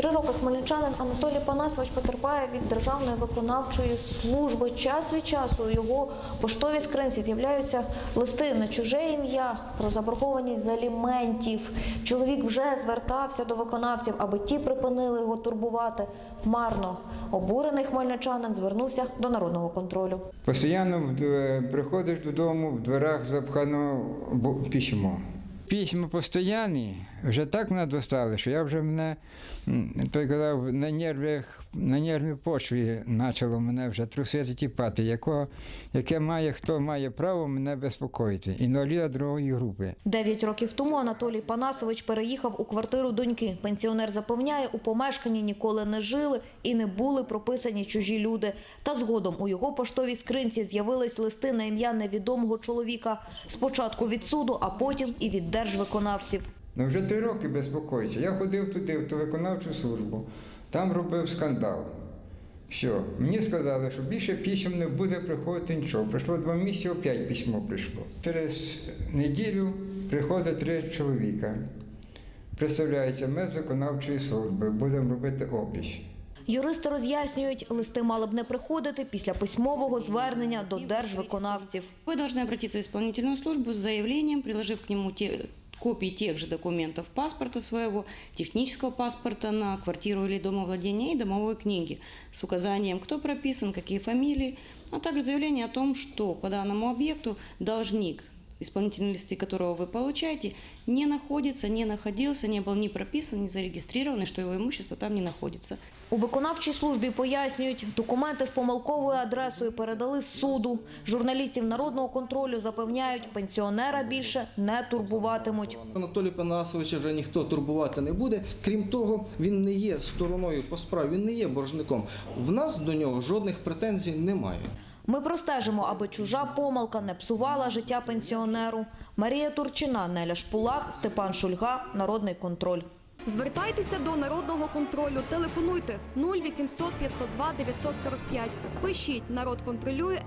Три роки хмельничанин Анатолій Панасович потерпає від Державної виконавчої служби. Час від часу у його поштовій скринці з'являються листи на чуже ім'я про заборгованість з аліментів. Чоловік вже звертався до виконавців, аби ті припинили його турбувати. Марно обурений хмельничанин звернувся до народного контролю. Постійно приходиш додому, в дверях запхано письмо. Письма постійні, вже так мене достали, що я вже мене, той казав, на нервах, на нервній почві почало мене вже трусити тіпати, якого, яке має, хто має право мене безпокоїти. Інваліда другої групи. Дев'ять років тому Анатолій Панасович переїхав у квартиру доньки. Пенсіонер запевняє, у помешканні ніколи не жили і не були прописані чужі люди. Та згодом у його поштовій скринці з'явились листи на ім'я невідомого чоловіка. Спочатку від суду, а потім і від держвиконавців. Ну вже три роки безпокоїться. Я ходив туди, в ту виконавчу службу, там робив скандал. Що? Мені сказали, що більше письм не буде приходити нічого. Пройшло два місяці, опять письмо прийшло. Через неділю приходить три чоловіка. Представляється, ми з виконавчої служби, будемо робити опис. Юристи роз'яснюють, листи мали б не приходити після письмового звернення до держвиконавців. Вы должны обратиться в исполнительную службу с заявлением, приложив к нему те, копии тех же документов паспорта своего, технического паспорта на квартиру или домовладение и домовой книги с указанием, кто прописан, какие фамилии, а также заявление о том, что по данному объекту должник, исполнительные листы которого вы получаете, не находится, не находился, не был ни прописан, ни зарегистрирован, и что его имущество там не находится. У виконавчій службі пояснюють, документи з помилковою адресою передали суду. Журналістів народного контролю запевняють, пенсіонера більше не турбуватимуть. Анатолія Панасовича вже ніхто турбувати не буде. Крім того, він не є стороною по справі, він не є боржником. В нас до нього жодних претензій немає. Ми простежимо, аби чужа помилка не псувала життя пенсіонеру. Марія Турчина, Неля Шпулак, Степан Шульга, Народний контроль. Звертайтеся до народного контролю. Телефонуйте 0800 502 945. Пишіть народ контролює.